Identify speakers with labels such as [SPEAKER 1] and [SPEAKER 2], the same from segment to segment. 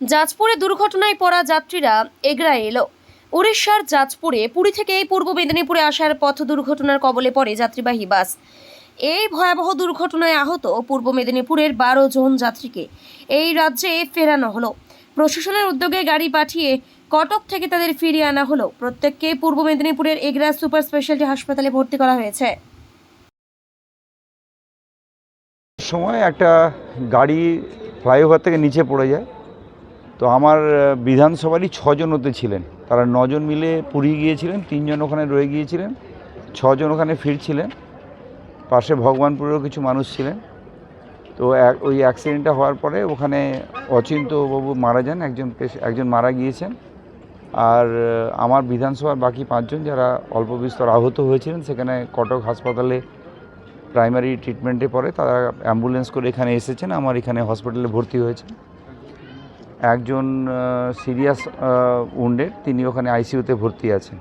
[SPEAKER 1] যাজপুরে দুর্ঘটনায় পড়া যাত্রীরা এগরায় এলো। উড়িষ্যার যাজপুরে পুরী থেকে পূর্ব মেদিনীপুরে আসার পথ দুর্ঘটনার কবলে পড়ে যাত্রীবাহী বাস। এই ভয়াবহ দুর্ঘটনায় আহত পূর্ব মেদিনীপুরের বারো জন যাত্রীকে এই রাজ্যে ফেরানো হলো। প্রশাসনের উদ্যোগে গাড়ি পাঠিয়ে কটক থেকে তাদের ফিরিয়ে আনা হলো। প্রত্যেককে পূর্ব মেদিনীপুরের এগরা সুপার স্পেশালিটি হাসপাতালে ভর্তি করা হয়েছে।
[SPEAKER 2] সময় একটা গাড়ি ফ্লাইওভার থেকে নিচে পড়ে যায়। তো আমার বিধানসভারই ছজন ওতে ছিলেন। তারা নজন মিলে পুরী গিয়েছিলেন, তিনজন ওখানে রয়ে গিয়েছিলেন, ছজন ওখানে ফিরছিলেন, পাশে ভগবানপুরেরও কিছু মানুষ ছিলেন। তো ওই অ্যাক্সিডেন্টটা হওয়ার পরে ওখানে অচিন্তবাবু মারা যান, একজন একজন মারা গিয়েছেন। আর আমার বিধানসভার বাকি পাঁচজন যারা অল্প বিস্তর আহত হয়েছিলেন, সেখানে কটক হাসপাতালে প্রাইমারি ট্রিটমেন্টে পরে তারা অ্যাম্বুলেন্স করে এখানে এসেছেন, আমার এখানে হসপিটালে ভর্তি হয়েছেন। একজন সিরিয়াস উন্ডেড তিনি ওখানে আইসিইউতে ভর্তি আছেন।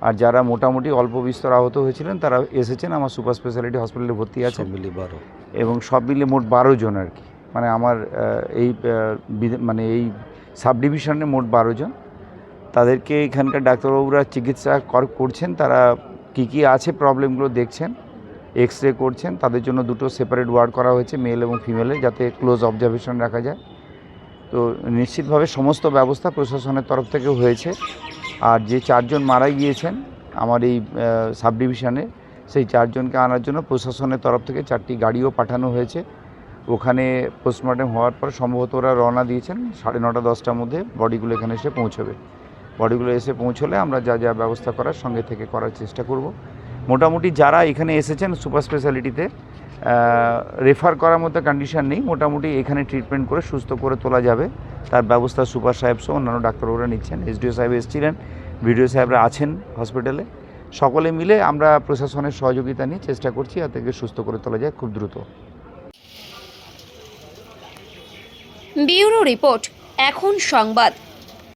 [SPEAKER 2] আর যারা মোটামুটি অল্প বিস্তর আহত হয়েছিলেন তারা এসেছেন আমার সুপার স্পেশালিটি হসপিটালে ভর্তি আছেন।
[SPEAKER 3] মিলি বারো।
[SPEAKER 2] এবং সব মিলে মোট বারো জন আর কি। মানে আমার এই মানে এই সাব ডিভিশনে মোট বারো জন। তাদেরকে এখানকার ডাক্তারবাবুরা চিকিৎসা কর- করছেন তারা কী কী আছে প্রবলেমগুলো দেখছেন এক্স রে করছেন তাদের জন্য দুটো সেপারেট ওয়ার্ড করা হয়েছে মেল এবং ফিমেলে যাতে ক্লোজ অবজারভেশন রাখা যায়। তো নিশ্চিতভাবে সমস্ত ব্যবস্থা প্রশাসনের তরফ থেকে হয়েছে। আর যে চারজন মারা গিয়েছেন, আমার এই সাব ডিভিশনে সেই চারজনকে আনার জন্য প্রশাসনের তরফ থেকে চারটি গাড়িও পাঠানো হয়েছে। ওখানে পোস্টমর্টম হওয়ার পর সম্ভবত ওরা রওনা দিয়েছেন সাড়ে নটা, দশটার মধ্যে বডিগুলো এখানে এসে পৌঁছবে। বডিগুলো এসে পৌঁছলে আমরা যা যা ব্যবস্থা করার সঙ্গে থেকে করার চেষ্টা করব। মোটামুটি যারা এখানে এসেছেন সুপার স্পেশালিটিতে রেফার করার মতো কন্ডিশন নেই। মোটামুটি এখানে ট্রিটমেন্ট করে সুস্থ করে তোলা যাবে। তার ব্যবস্থা সুপার সাহেব সহ অন্যান্য ডাক্তারবাবুরা নিচ্ছেন। এসডিও সাহেব এসেছিলেন বিডিও সাহেবরা আছেন হসপিটালে সকলে মিলে আমরা প্রশাসনের সহযোগিতা নিয়ে চেষ্টা করছি আর থেকে সুস্থ করে তোলা যায় খুব দ্রুত।
[SPEAKER 1] ব্যুরো রিপোর্ট, এখন সংবাদ।